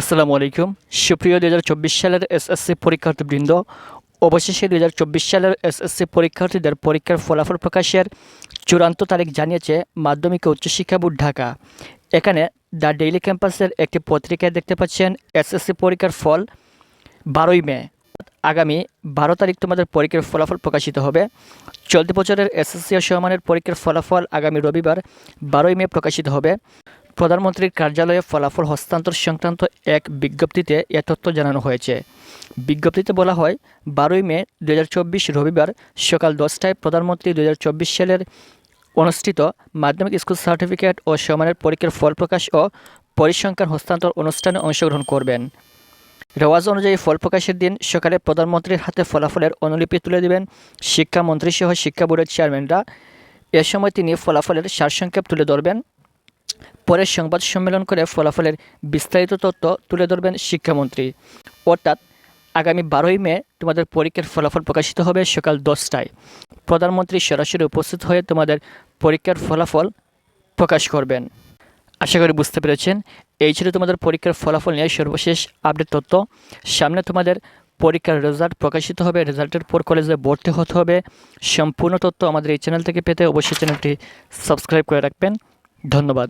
আসসালামু আলাইকুম। সুপ্রিয় দু হাজার চব্বিশ সালের এসএসসি পরীক্ষার্থীবৃন্দ, অবশেষে দু হাজার চব্বিশ সালের এসএসসি পরীক্ষার্থীদের পরীক্ষার ফলাফল প্রকাশের চূড়ান্ত তারিখ জানিয়েছে মাধ্যমিক উচ্চশিক্ষা বোর্ড ঢাকা। এখানে দ্য ডেইলি ক্যাম্পাসের একটি পত্রিকায় দেখতে পাচ্ছেন এসএসসি পরীক্ষার ফল বারোই মে। আগামী বারো তারিখ তোমাদের পরীক্ষার ফলাফল প্রকাশিত হবে। চলতি বছরের এসএসসি সমানের পরীক্ষার ফলাফল আগামী রবিবার বারোই মে প্রকাশিত হবে। প্রধানমন্ত্রীর কার্যালয়ে ফলাফল হস্তান্তর সংক্রান্ত এক বিজ্ঞপ্তিতে এ তথ্য জানানো হয়েছে। বিজ্ঞপ্তিতে বলা হয়, বারোই মে দু হাজার চব্বিশ রবিবার সকাল দশটায় প্রধানমন্ত্রী দু হাজার চব্বিশ সালের অনুষ্ঠিত মাধ্যমিক স্কুল সার্টিফিকেট ও সমানের পরীক্ষার ফল প্রকাশ ও পরিসংখ্যান হস্তান্তর অনুষ্ঠানে অংশগ্রহণ করবেন। রেওয়াজ অনুযায়ী ফল প্রকাশের দিন সকালে প্রধানমন্ত্রীর হাতে ফলাফলের অনুলিপি তুলে দেবেন শিক্ষামন্ত্রী সহ শিক্ষা বোর্ডের চেয়ারম্যানরা। এ সময় তিনি ফলাফলের সারসংক্ষেপ তুলে ধরবেন। পরে সংবাদ সম্মেলন করে ফলাফলের বিস্তারিত তথ্য তুলে ধরবেন শিক্ষামন্ত্রী। অর্থাৎ আগামী বারোই মে তোমাদের পরীক্ষার ফলাফল প্রকাশিত হবে সকাল দশটায়। প্রধানমন্ত্রী সরাসরি উপস্থিত হয়ে তোমাদের পরীক্ষার ফলাফল প্রকাশ করবেন। আশা করি বুঝতে পেরেছেন। এই ছিল তোমাদের পরীক্ষার ফলাফল নিয়ে সর্বশেষ আপডেট তথ্য। সামনে তোমাদের পরীক্ষার রেজাল্ট প্রকাশিত হবে। রেজাল্টের পর কলেজে ভর্তি হতে হবে। সম্পূর্ণ তথ্য আমাদের এই চ্যানেল থেকে পেতে অবশ্যই চ্যানেলটি সাবস্ক্রাইব করে রাখবেন। ধন্যবাদ।